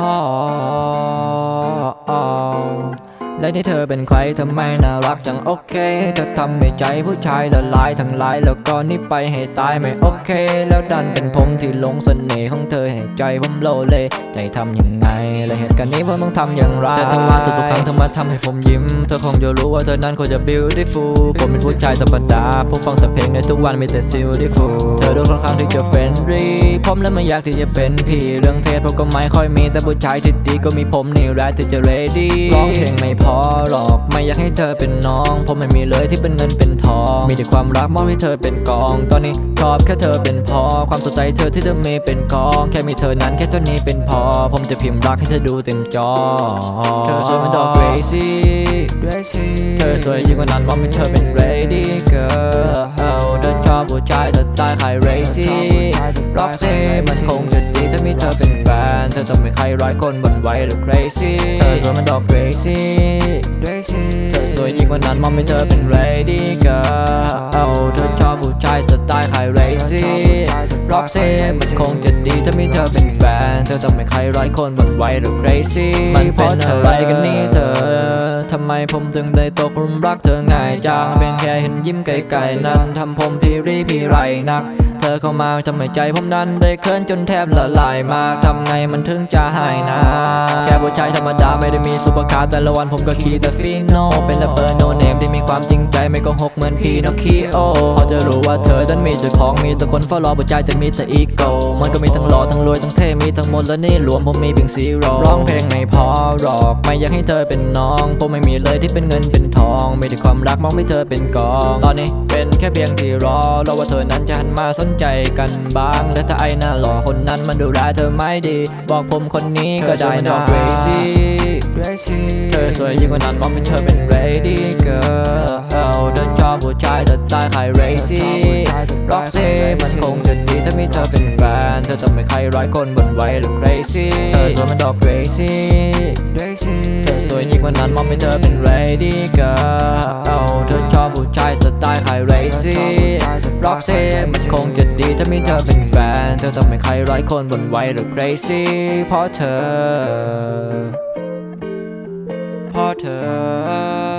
อ๋ออ๋อ และนี่เธอเป็นใครทำไมน่ารักจังโอเคเธอทำให้ใจผู้ชายละลายทั้งหลายแล้วก็นี่ไปให้ตายไม่โอเค แล้วดันเป็นผมที่หลงเสน่ห์ของเธอให้ใจผมโลเลใจทำยังไงและเหตุการณ์นี้ผมต้องทำอย่างไรแต่ทั้งวันทุกๆครั้งเธอมาทำให้ผมยิ้ม เธอคงจะรู้ว่าเธอนั้นควรจะ beautiful ผมเป็นผู้ชายธรรมดาผมฟังแต่เพลงในทุกวันมีแต่ beautiful เธอดูค่อนข้างที่จะ friendly ผมและไม่อยากที่จะเป็นพี่เรื่องเทศผมก็ไม่ค่อยมีแต่ผู้ชายที่ดีก็มีผมนี่แหละที่จะ ready ร้องเพลงไม่พอหรอกไม่อยากให้เธอเป็นน้อง ผมไม่มีเลยที่เป็นเงินเป็นทอง มีแต่ความรักมอบให้เธอเป็นกอง ตอนนี้ชอบแค่เธอเป็นพอ ความสนใจเธอที่เธอมีเป็นกอง แค่มีเธอนั้นแค่เท่านี้เป็นพอ ผมจะพิมพ์รักให้เธอดูเต็มจอ เธอสวยเหมันดอก crazy เธอสวยยิ่งกว่านั้นมองให้เธอเป็น lady girl เธอชอบผู้ชายสไตล์ใคร crazy rock say มันคงจะดีถ้ามีเธอเป็นแฟน เธอต้องไม่ใครร้อยคนบนไหวหรือ crazy เธอสวยเหมันดอก crazy เธอสวยยิ่งกว่านั้นมองให้เธอเป็น lady girl เธอชอบผู้ชายสไตล์ใคร crazy rock say มันคงจะดีถ้ามีเธอเป็นแฟน เธอต้องไม่ใครร้อยคนบนไหวหรือ crazy มันเป็นอะไรกันนี่เธอ ทำไมผมถึงได้ตกรุมรักเธอง่ายจังเป็นแค่เห็นยิ้มไกลๆนั้นทำผมพี่รีพี่ไรนัก เธอเข้ามาทำให้ใจผมนั้นได้เคลื่อนจนแทบละลายมากทำไงมันถึงจะหายนะ แค่ผู้ชายธรรมดาไม่ได้มีซุปเปอร์คาร์แต่ละวันผมก็ขี่แต่ฟีโนเป็นระเบิด ไม่โกหกเหมือนพี่นอคีโอพอจะรู้ว่าเธอนั้นมีเจ้าของมีแต่คนเฝ้ารอผู้ชายจะมีแต่อีโก้มันก็มีทั้งหล่อทั้งรวยทั้งเท่มีทั้งหมดและนี่รวมผมมีเพียงซีโร่ร้องเพลงไม่พอหรอกไม่อยากให้เธอเป็นน้องผมไม่มีเลยที่เป็นเงินเป็นทองมีแต่ความรักมองให้เธอเป็นกอง ตอนนี้เป็นแค่เพียงที่รอรอว่าเธอนั้นจะหันมาสนใจกันบ้าง และถ้าไอ้หน้าหล่อคนนั้นมันดูแลเธอไม่ดี บอกผมคนนี้ก็ได้นะ crazy เธอสวยยิ่งกว่านั้นมองให้เธอเป็น lady girl เธอชอบผู้ชายสไตล์ใคร crazy rock say มันคงจะดีถ้ามีเธอเป็นแฟน เธอต้องไม่ใครร้อยคนบนไหวหรือ crazy เธอสวยมันดอก crazy เธอสวยยิ่งกว่านั้นมองให้เธอเป็น lady girl เธอชอบผู้ชายสไตล์ใคร crazy rock say มันคงจะดีถ้ามีเธอเป็นแฟน เธอต้องไม่ใครร้อยคนบนไหวหรือ crazy เพราะเธอ เธอ